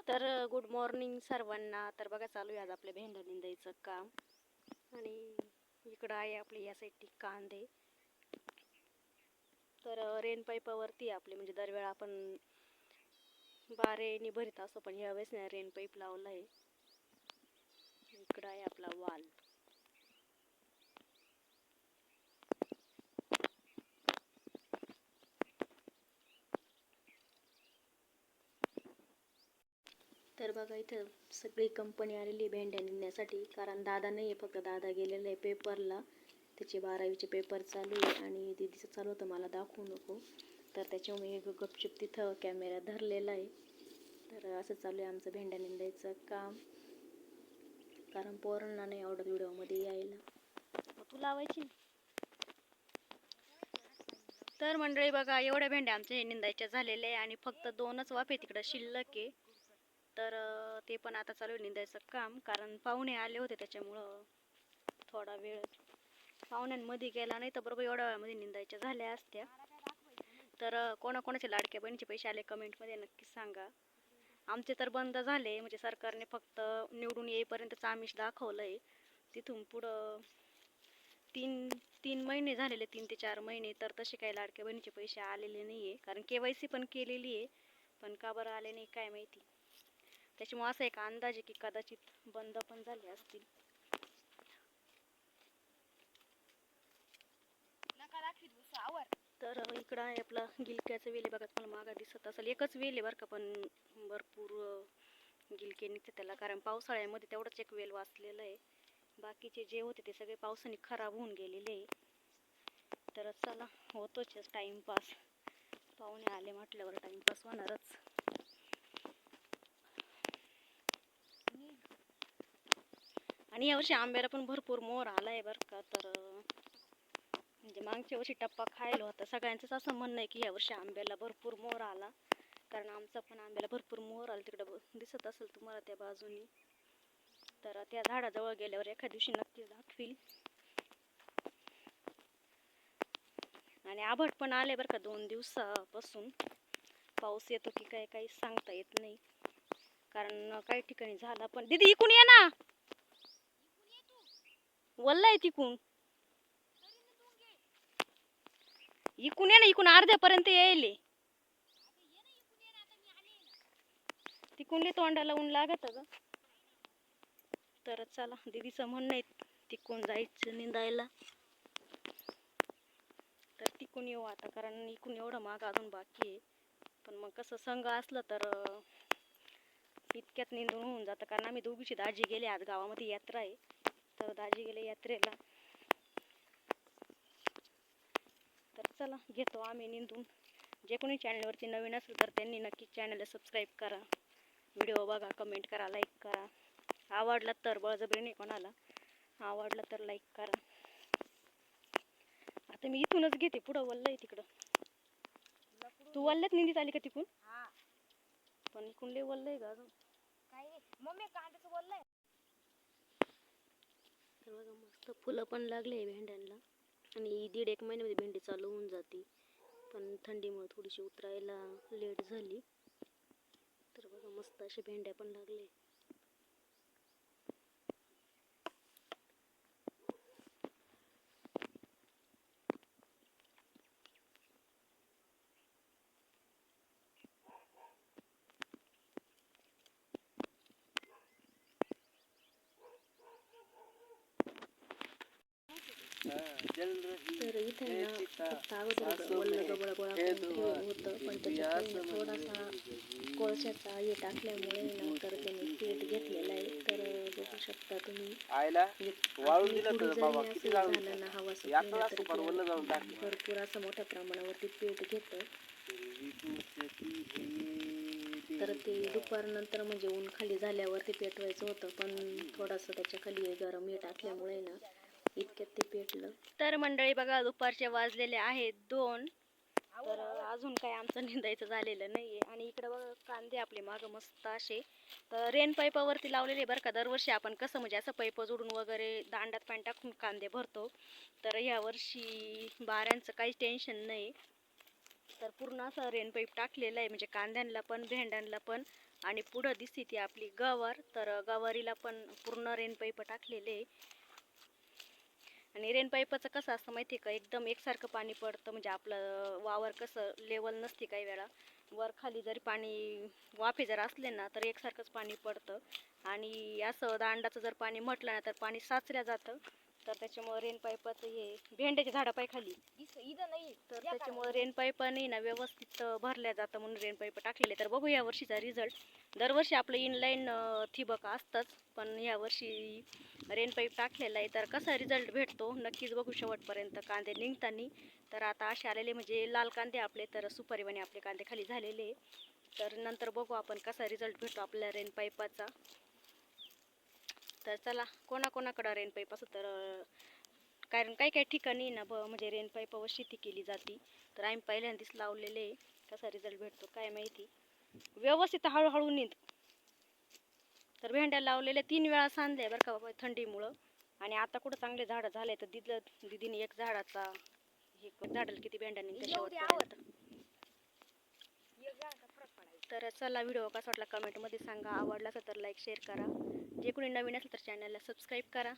तर good morning सर्वांना. तर बघा चालू आहे आज आपल्या भेंड्या निंदायचं काम. आणि इकडं आहे आपली या साईडची कांदे. तर रेन पाईपावरती आपले आपली. म्हणजे दरवेळा आपण बारेने भरीत असतो पण यावेळेस नाही रेन पाईप लावला आहे इकडं आहे आपला वाल. बघा इथं. सगळी कंपनी आलेली आहे भेंड्या निघण्यासाठी. कारण दादा नाही आहे फक्त दादा गेलेला आहे पेपरला त्याचे बारावीचे पेपर चालू आहे आणि दिदीचं चालू होतं. मला दाखवू नको. तर त्याच्यामुळे मी गपचूप तिथं कॅमेरा धरलेला आहे. तर असं चालू आहे आमचं भेंड्या निंदायचं काम. कारण पोरांना नाही आवडत व्हिडिओमध्ये यायला. मग तू लावायची? तर मंडळी बघा एवढ्या भेंड्या आमच्या निंदायच्या झालेल्या आहे आणि फक्त दोनच वाफे तिकडं शिल्लक आहे. तर ते पण आता चालू आहे निंदायचं काम. कारण पाहुणे आले होते त्याच्यामुळं थोडा वेळ पाहुण्यांमध्ये गेला नाही तर बरोबर एवढ्या वेळामध्ये निंदायच्या झाल्या असत्या. तर कोणाकोणाच्या कोणाकोणाचे लाडक्या बहिणीचे पैसे आले कमेंटमध्ये नक्कीच सांगा. आमचे तर बंद झाले. म्हणजे सरकारने फक्त निवडून येईपर्यंतच आमिष दाखवलं आहे तिथून पुढं तीन तीन महिने झालेले तीन ते चार महिने. तर तसे काही लाडक्या बहिणीचे पैसे आलेले नाही आहे कारण के वाय सी पण केलेली आहे पण का बरं आले नाही काय माहिती. त्याच्यामुळे असा एक अंदाज आहे की कदाचित बंद पण झाले असतील. तर इकडं आहे आपला गिलक्याचं वेल बघा तुम्हाला मागा दिसत असेल. एकच वेल आहे बरं का पण भरपूर गिलके निघते त्याला. कारण पावसाळ्यामध्ये तेवढंच एक वेल वाचलेलं आहे. बाकीचे जे होते ते सगळे पावसाने खराब होऊन गेलेले आहे. तर चला होतोच टाईमपास पाहुणे आले म्हटल्यावर टाईमपास होणारच. आणि यावर्षी आंब्याला पण भरपूर मोर आलाय बरं का तर म्हणजे मागच्या वर्षी टप्पा खायला होता. सगळ्यांचंच असं म्हणणं आहे की यावर्षी आंब्याला भरपूर मोर आला. कारण आमचा पण आंब्याला भरपूर मोर आला तिकडं दिसत असेल तुम्हाला त्या बाजूनी. तर त्या झाडाजवळ गेल्यावर एखाद्या दिवशी नक्कीच दाखवील आणि आभट पण आले बरं का दोन दिवसापासून. पाऊस येतो की काय काही सांगता येत नाही. कारण काही ठिकाणी झाला पण दीदी इकून ये ना. वल्लाय तिकून. इकून ये ना इकून अर्ध्यापर्यंत यायले तिकून तोंडाला ऊन लागत ग तर चला दीदीचं म्हणणं आहे तिकून जायचं निंदायला. तर तिकून येऊ आता कारण इकून एवढं माग अजून बाकी आहे. पण मग कसं संघ असलं तर इतक्यात निंदून होऊन जातं. कारण आम्ही दोघीची दाजी गेले आज गावामध्ये यात्रा आहे. तर दाजी गेले यात्रेला. तर चला घेतो आम्ही निंदून. जे कोणी चॅनलवरती नवीन असेल तर त्यांनी नक्की चॅनलला सबस्क्राईब करा. व्हिडिओ बघा कमेंट करा लाईक करा. आवडला तर बळजबरी नाही कोणाला आवडला तर लाईक करा. आता मी इथूनच घेते पुढं वल्ल आहे तिकडं. तू वल्ल्यात निंदीत आली का तिकून? पण इकून लय वल्ल आहे का अजून मम्मी कांद्याचं बोललंय तर फुलं पण लागले भेंड्यांना. आणि दीड एक महिन्यामध्ये भेंडी चालू होऊन जाते. पण थंडीमुळे थोडीशी उतरायला लेट झाली. तर बघा मस्त असे भेंड्या पण लागले. तर इथे ना फक्त अगोदर गबळ गोळा करून ठेवलं होतं पण त्याच्यात थोडासा कोळशाचा हे टाकल्यामुळे ना तर त्याने पेट घेतलेला आहे तर बघू शकता तुम्ही आयला वाळून दिलं तर बाबा किती ना हवा सुटली तरी. भरपूर असं मोठ्या प्रमाणावरती पेट घेतं तर ते दुपारनंतर म्हणजे ऊन खाली झाल्यावर ते पेटवायचं होतं पण थोडंसं त्याच्याखाली गरम हे टाकल्यामुळे ना इतक्यात ते पेटलं. तर मंडळी बघा दुपारचे वाजलेले आहेत दोन. तर अजून काय आमचं निंदायचं झालेलं नाही आहे आणि इकडं बघा कांदे आपले मागं मस्त असे. तर रेन पाईपावरती लावलेले बरं का दरवर्षी आपण कसं म्हणजे असं पाईप जोडून वगैरे दांडात पाणी टाकून कांदे भरतो. तर ह्या वर्षी बाऱ्यांचं काहीच टेन्शन नाही तर पूर्ण असं रेन पाईप टाकलेलं आहे. म्हणजे कांद्यांना पण भेंड्यांना पण. आणि पुढं दिसते ती आपली गवार. तर गवारीला पण पूर्ण रेनपाईप टाकलेले आहे. आणि रेनपाईपाचं कसं असतं माहिती आहे का? एकदम एकसारखं पाणी पडतं. म्हणजे आपलं वावर कसं लेवल नसते काही वेळा. वर खाली जरी पाणी वाफे जर असले ना तर एकसारखंच पाणी पडतं. आणि असं दांडाचं जर पाणी म्हटलं ना तर पाणी साचल्या जातं. तर त्याच्यामुळे रेन पाईपाचं हे भेंड्याच्या झाडापाय खाली इथं नाही तर त्याच्यामुळे रेन पाईपाने ना व्यवस्थित भरल्या जातं म्हणून रेन पाईप टाकलेले. तर बघू या वर्षीचा रिझल्ट दरवर्षी आपलं इनलाईन ठिबक असतंच पण या वर्षी रेन पाईप टाकलेला आहे. तर कसा रिझल्ट भेटतो? नक्कीच बघू शेवटपर्यंत. कांदे निघतानी. तर आता असे आलेले म्हणजे लाल कांदे आपले तर सुपारीवाणी आपले कांदे खाली झालेले. तर नंतर बघू आपण कसा रिझल्ट भेटतो आपल्या रेन पाईपाचा तर चला कोणाकोणाकडं रेन पाईप असं तर कारण काही काही ठिकाणी ना ब म्हणजे रेन पाईपावर शेती केली जाते. तर आम्ही पहिल्यांदाच लावलेले आहे. कसा रिझल्ट भेटतो काय माहिती? व्यवस्थित हळूहळू नीट तर भेंड्या लावलेल्या तीन वेळा सांधल्या बरं का बाबा थंडीमुळं. आणि आता कुठं चांगले झाडं झाले तर दिलं दिदीने एक झाडाचा हे झाडाला किती भेंड्या निघते तर चला व्हिडिओ कसा वाटला कमेंटमध्ये सांगा. आवडला तर लाईक शेअर करा. जे कोणी नवीन असेल तर चॅनलला सबस्क्राईब करा.